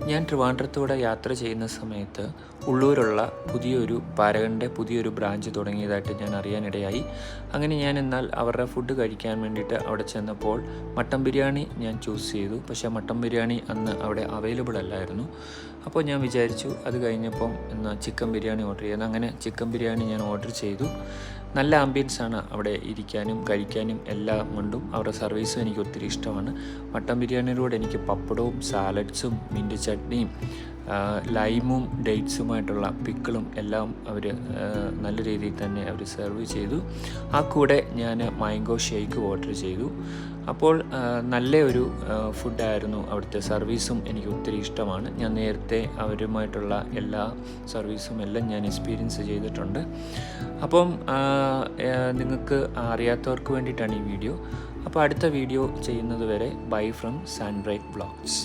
ഞാൻ ട്രിവാൻഡ്രത്തൂടെ യാത്ര ചെയ്യുന്ന സമയത്ത് ഉള്ളൂരുള്ള പുതിയൊരു പാരകന്റെ പുതിയൊരു ബ്രാഞ്ച് തുടങ്ങിയതായിട്ട് ഞാൻ അറിയാനിടയായി. അങ്ങനെ ഞാൻ എന്നാൽ അവരുടെ ഫുഡ് കഴിക്കാൻ വേണ്ടിയിട്ട് അവിടെ ചെന്നപ്പോൾ മട്ടൻ ബിരിയാണി ഞാൻ ചൂസ് ചെയ്തു. പക്ഷേ മട്ടൻ ബിരിയാണി അന്ന് അവിടെ അവൈലബിൾ അല്ലായിരുന്നു. അപ്പോൾ ഞാൻ വിചാരിച്ചു അത് കഴിഞ്ഞപ്പം എന്നാൽ ചിക്കൻ ബിരിയാണി ഓർഡർ ചെയ്യാൻ അങ്ങനെ ചിക്കൻ ബിരിയാണി ഞാൻ ഓർഡർ ചെയ്തു. നല്ല ആംബിയൻസ് ആണ് അവിടെ ഇരിക്കാനും കഴിക്കാനും എല്ലാം കൊണ്ടും. അവരുടെ സർവീസും എനിക്ക് ഒത്തിരി ഇഷ്ടമാണ്. മട്ടൻ ബിരിയാണിയിലൂടെ എനിക്ക് പപ്പടവും സാലഡ്സും മിന്റ് ചട്നിയും ലൈമും ഡേറ്റ്സുമായിട്ടുള്ള പിക്കിളും എല്ലാം അവർ നല്ല രീതിയിൽ തന്നെ അവർ സെർവ് ചെയ്തു. ആ കൂടെ ഞാൻ മാംഗോ ഷേക്ക് ഓർഡർ ചെയ്തു. അപ്പോൾ നല്ല ഒരു ഫുഡായിരുന്നു അവിടുത്തെ സർവീസും എനിക്ക് ഒത്തിരി ഇഷ്ടമാണ്. ഞാൻ നേരത്തെ അവരുമായിട്ടുള്ള എല്ലാ സർവീസും എല്ലാം ഞാൻ എക്സ്പീരിയൻസ് ചെയ്തിട്ടുണ്ട്. അപ്പം നിങ്ങൾക്ക് അറിയാത്തവർക്ക് വേണ്ടിയിട്ടാണ് ഈ വീഡിയോ. അപ്പോൾ അടുത്ത വീഡിയോ ചെയ്യുന്നത് വരെ ബൈ ഫ്രം സാൻഡ് ബ്ലോഗ്സ്.